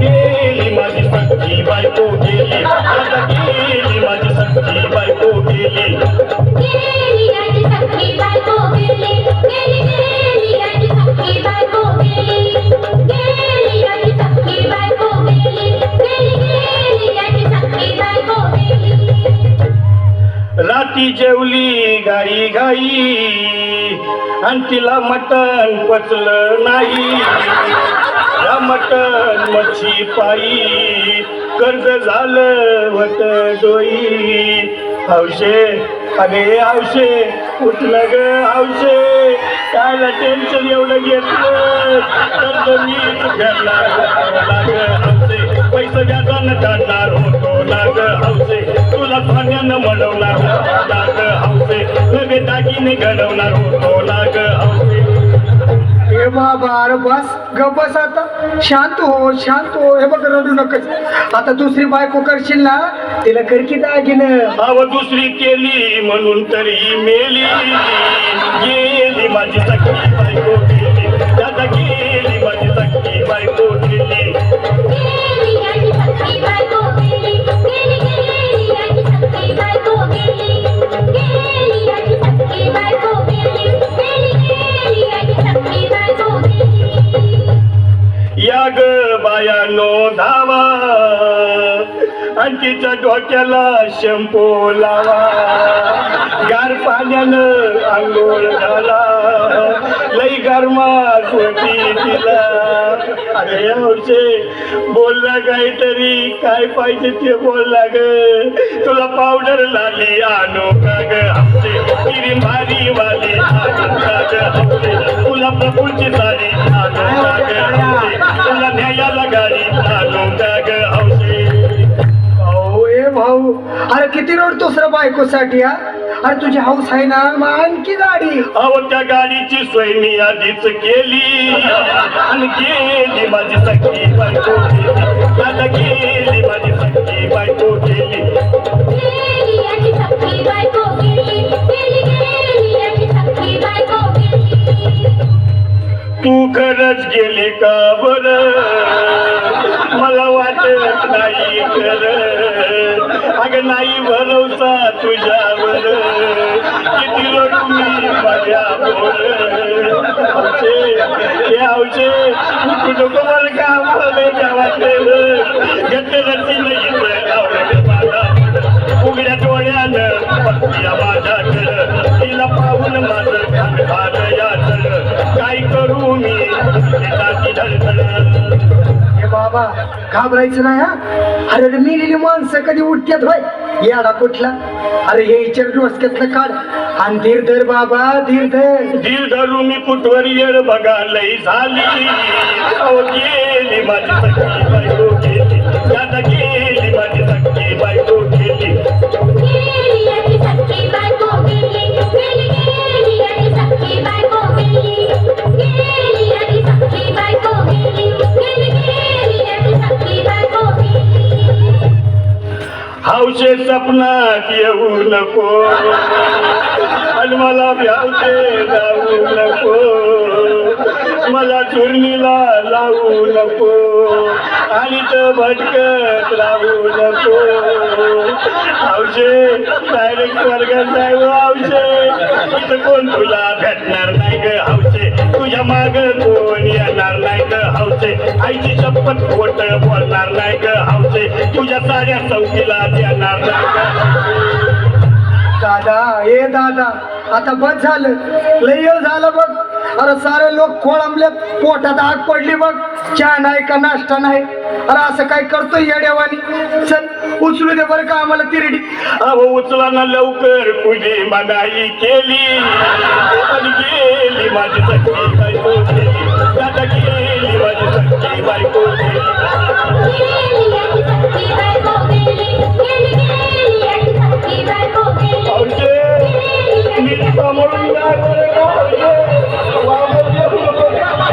गेली माझी बायको गेली माझी सख्खी बायको गेली. राती जेवली गाई गाई आणि तिला मटण पचलं नाही. मटण मच्छी पायी कर्ज झालं वट डोई. हौशे अरे हौशे उठलं ग हौशे. कायला टेन्शन एवढं घेतलं. कर्ज मी घ्यायला लाग हौसे पैसे व्याजानं काढणार होतो. हौसे तुला पाण्यानं मळवणार होतो लाग हौसे. नवे दागिने घडवणार होतो लाग हौसे. हे बाबा अरे बस ग बस आता. शांत हो शांत हो. हे बघ रडू नकोस. आता दुसरी बायको करशील ना तिला कर की दागिनं. अव दुसरी केली म्हणून तरी मेली. गेली माझी सखी बायको गेली दादा गेली माझी सखी बायको गेली धावा आणि तिच्या डोक्याला शंपो लावा. गार पाण्यानं आंघोळ घाला. लई गरमात होती तिला अरे हौशे बोलला काहीतरी. काय पाहिजे ते बोलला ग. तुला पावडर लाली आणू का ग? आमचे किरी भारी वाली तुला प्रभूची भाऊ. अरे किती रोड दुसरं बायकोसाठी हा? अरे तुझी हाऊस आहे ना मग आणखी गाडी. अहो त्या गाडीची सोय मी आधीच केली. आणि गेली माझी सखी बायको केली आता माझी सखी बायको केली बायको तू खरंच गेली का बरं मला वाटत नाही कर अग नाही भरवसा तुझ्यावर किती रडू मी माझ्यावर? कुटुंब मला का मला गावातले घेतलं नाही आवडत मला उघड्या डोळ्यानं बघतीया माझ्याकडं तिला पाहून माझं खान खान काय करू मी? धडधड बाबा घाबरायचं नाही हा? अरे रे मेलेली माणसं कधी उठत्यात होय? याडा कुठला? अरे हे इचर डोसक्यातलं काढ. आणि धीर धर बाबा धीर धर. धीर धरू मी कुठवर येळ बघा लई झाली. अहो गेली माझी सखी बायको गेली. गेली. हौशे सपनात येऊ नको. आणि मला व्यावते जाऊ नको. मला चुरणीला लावू नको. आणि तर भटकत राहू नको. हौशे डायरेक्ट वर्गात जाय हौशे इथं कोण तुला भेटणार नाही ग हौशे तुझ्या माग कोण येणार हौशे आईची शपथ खोट बोलणार नाही ग हौशे तुझ्या साऱ्या चौकीला देणार नाही दादा ए दादा आता बस झालं. लय झालं बघ. अरे सारे लोक खोळंबले पोटात आग पडली बघ. चहा नाही का नाश्ता नाही? अरे असं काय करतोय येड्यावानी? चल उचलू दे बरं का आम्हाला तिरडी. अहो उचला ना लवकर. तुझी मनाई केली? गेली